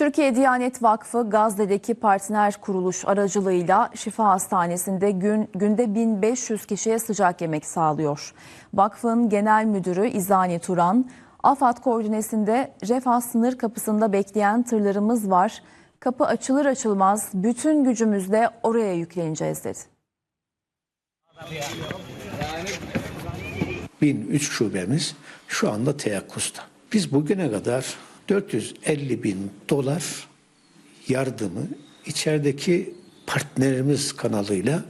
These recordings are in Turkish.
Türkiye Diyanet Vakfı Gazze'deki partner kuruluş aracılığıyla Şifa Hastanesi'nde gün, günde 1500 kişiye sıcak yemek sağlıyor. Vakfın genel müdürü İzani Turan, AFAD koordinesinde Refah sınır kapısında bekleyen tırlarımız var. Kapı açılır açılmaz bütün gücümüzle oraya yükleneceğiz dedi. 1003 şubemiz şu anda teyakkusta. Biz bugüne kadar 450 bin dolar yardımı içerideki partnerimiz kanalıyla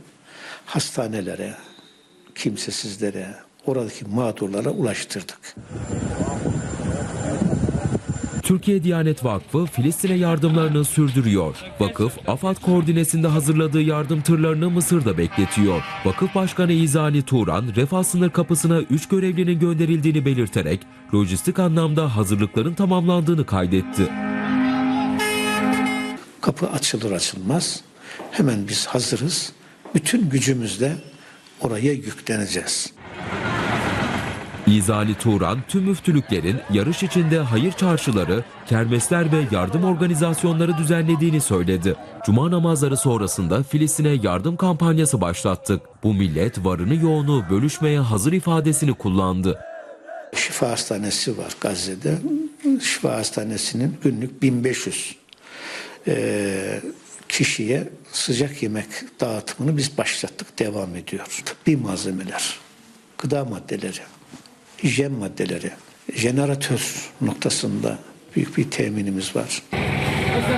hastanelere, kimsesizlere, oradaki mağdurlara ulaştırdık. Türkiye Diyanet Vakfı Filistin'e yardımlarını sürdürüyor. Vakıf, AFAD koordinesinde hazırladığı yardım tırlarını Mısır'da bekletiyor. Vakıf Başkanı İzani Turan, Refah sınır kapısına 3 görevlinin gönderildiğini belirterek lojistik anlamda hazırlıkların tamamlandığını kaydetti. Kapı açılır açılmaz hemen biz hazırız. Bütün gücümüzle oraya yükleneceğiz. İzali Turan, tüm müftülüklerin yarış içinde hayır çarşıları, kermesler ve yardım organizasyonları düzenlediğini söyledi. Cuma namazları sonrasında Filistin'e yardım kampanyası başlattık. Bu millet varını yoğunu bölüşmeye hazır ifadesini kullandı. Şifa Hastanesi var Gazze'de. Şifa Hastanesi'nin günlük 1500 eee, kişiye sıcak yemek dağıtımını biz başlattık. Devam ediyor. Tıbbi malzemeler, gıda maddeleri, hijyen maddeleri, jeneratör noktasında büyük bir teminimiz var.